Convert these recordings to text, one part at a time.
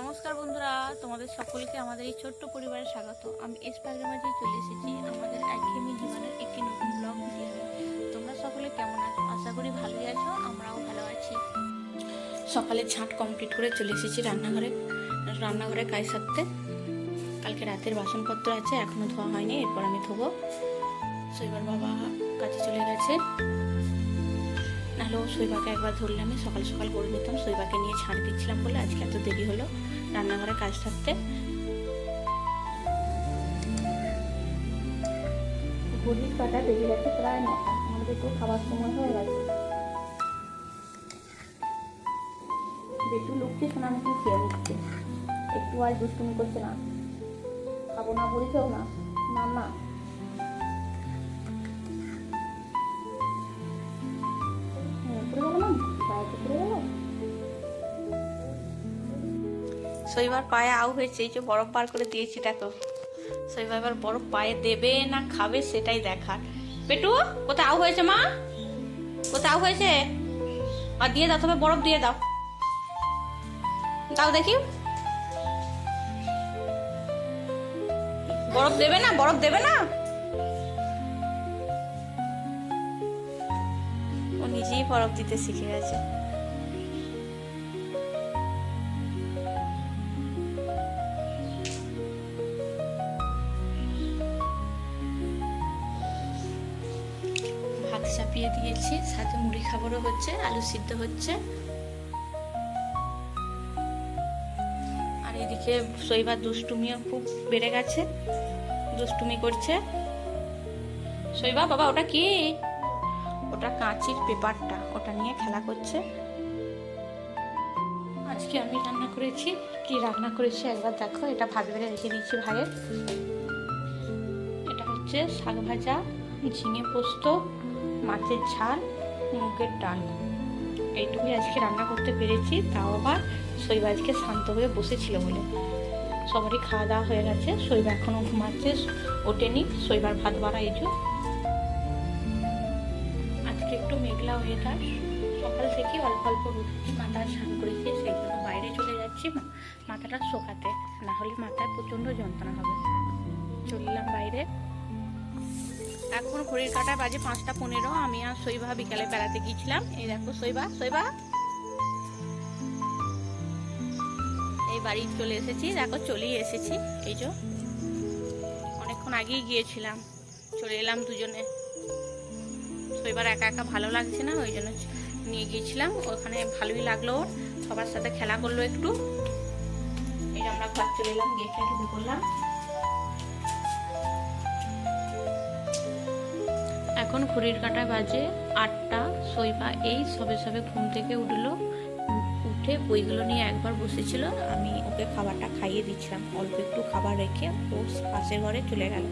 নমস্কার বন্ধুরা, তোমাদের সকলকে আমাদের এই ছোট্ট পরিবারে স্বাগত। আমি এসপাগের মাঝে চলে এসেছি, আমাদের একঘেয়েমি জীবনের একটি নতুন ব্লগ ভিডিও তোমরা সকলে কেমন আছো? আশা করি ভালোই আছো, আমরাও ভালো আছি। সকালে ছাঁট কমপ্লিট করে চলে এসেছি রান্নাঘরে। রান্নাঘরে কাজ সারতে। কালকে রাতের বাসনপত্র আছে, এখনও ধোয়া হয়নি, এরপর আমি ধোবো। শৈবার বাবা কাজে চলে গেছে। নাহলেও শৈবাকে একবার ধরলে আমি সকাল সকাল করে নিতাম, শৈবাকে নিয়ে ছাড় দিচ্ছিলাম বলে আজকে এত দেরি হলো। রান্নাঘরে কাজ থাকতে। ঘড়ির কাটা বেজে গেছে প্রায় নটা। আমাদের একটু খাবার সময় হয়ে গেছে। বেটু লুকছে সোনামুখী খেয়ে নিচ্ছে? একটু আর দুষ্টুমি করছে না। খাব না বলছেও না। না না। শৈবার পায়ে আউ হয়েছে, এই যে বরফ বার করে দিয়েছি, দেখো। শৈবার এবার বরফ পায়ে দেবে না খাবে সেটাই দেখার। পেটু, কোথায় আউ হয়েছে মা? কোথায় আউ হয়েছে? আর দিয়ে দাও তবে বরফ দিয়ে দাও। দাও দেখি। বরফ দেবে না, বরফ দেবে না? ও নিজেই বরফ দিতে শিখে গেছে। চাপিয়ে দিয়েছি, সাথে মুড়ি খাবারও হচ্ছে, আলু সিদ্ধ হচ্ছে। আর এদিকে শৈবার দুষ্টুমিও খুব বেড়ে গেছে, দুষ্টুমি করছে। শৈবা বাবা, ওটা কি? ওটা কাঁচির পেপারটা, ওটা নিয়ে খেলা করছে। আজকে আমি রান্না করেছি, কি রান্না করেছি একবার দেখো, এটা ভাত বেড়ে রেখে দিয়েছি ভাইয়ের। এটা হচ্ছে শাক ভাজা, ঝিঙে পোস্ত মাছের ঝাল, মুগের ডাল এইটুকুই আজকে রান্না করতে পেরেছি, তাও আবার শৈবা আজকে শান্ত হয়ে বসেছিল বলে। সবারই খাওয়া দাওয়া হয়ে গেছে, শৈবা এখনও ঘুমাচ্ছে, ওঠেনি। শৈবার ভাত বাড়া যে। আজকে একটু মেঘলা হয়ে ওয়েদার সকাল থেকে অল্প অল্প উঠেছি মাথা স্নান করেছি সেই জন্য বাইরে চলে যাচ্ছি মাথাটা শোকাতে। না হলে মাথায় প্রচণ্ড যন্ত্রণা হবে। চললাম বাইরে। এখন ঘড়ির কাটায় বাজে পাঁচটা পনেরো, আমি আর শৈবা বিকালে বেড়াতে গিয়েছিলাম। এই দেখো শৈবা শৈবা। এই বাড়ি চলে এসেছি, দেখো চলেই এসেছি। এই যে, অনেকক্ষণ আগেই গিয়েছিলাম, চলে এলাম দুজনে। শৈবার একা একা ভালো লাগছে না, ওই জন্য নিয়ে গিয়েছিলাম। ওখানে ভালোই লাগল ওর, সবার সাথে খেলা করল একটু। এই আমরা ঘর চলে এলাম, গেটটা ঢুকে পড়লাম। এখন ঘড়ির কাঁটা বাজে আটটা। শৈবা এই সবে সবে ঘুম থেকে উঠল। উঠে বইগুলো নিয়ে একবার বসেছিল। আমি ওকে খাবারটা খাইয়ে দিচ্ছিলাম। অল্প একটু খাবার রেখে ও পাশের ঘরে চলে গেল।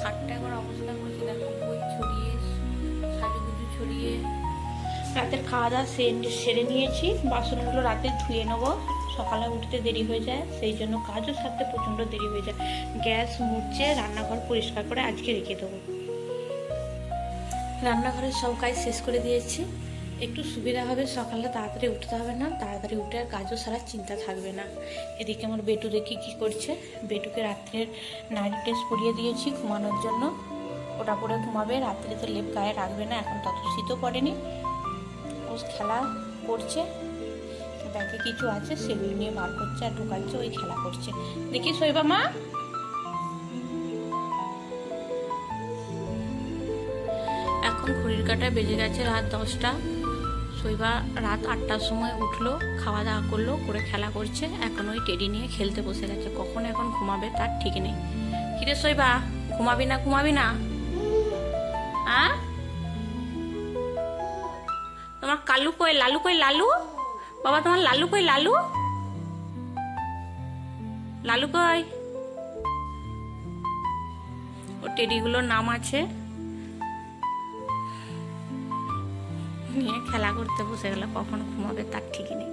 খাটটা একবার অবস্থা করেছে দেখো বই ছড়িয়ে সাজুগুজু ছড়িয়ে। রাতের খাওয়া দাওয়া সেরে নিয়েছি। বাসনগুলো রাতে ধুয়ে নেব। সকালে উঠতে দেরি হয়ে যায় সেই জন্য কাজও সারতে প্রচণ্ড দেরি হয়ে যায়। গ্যাস মুছে রান্নাঘর পরিষ্কার করে আজকে রেখে দেবো। রান্নাঘরের সব কাজ শেষ করে দিয়েছি। একটু সুবিধা হবে, সকালে তাড়াতাড়ি উঠতে হবে না। তাড়াতাড়ি উঠে আর কাজও সারা চিন্তা থাকবে না। এদিকে আমার বেটু দেখি কি করছে। বেটুকে রাত্রের নাইট ড্রেস পরিয়ে দিয়েছি ঘুমানোর জন্য। ওটা পরে ঘুমাবে, রাত্রিতে লেপ গায়ে রাখবে না, এখন তত শীতও পড়েনি। ও খেলা করছে, ব্যাগে কিছু আছে, সেগুলো নিয়ে বার করছে আর ঢুকাচ্ছে, ওই খেলা করছে। দেখি শৈবা মা। ঘড়ির কাঁটায় বেজে গেছে রাত দশটা। শৈবা রাত আটটার সময় উঠল, খাওয়া দাওয়া করল, করে খেলা করছে। এখন ওই টেডি নিয়ে খেলতে বসে গেছে। কখন এখন ঘুমাবে তার ঠিক নেই। কিরে শৈবা, ঘুমাবি না ঘুমাবি না? আ? তোমার কালু কই? লালু কই? লালু? বাবা, তোমার লালু কই? লালু? লালু কই? ও টেডিগুলোর নাম আছে। নিয়ে খেলা করতে বসে গেল কখন ঘুমাবে তার ঠিক নেই।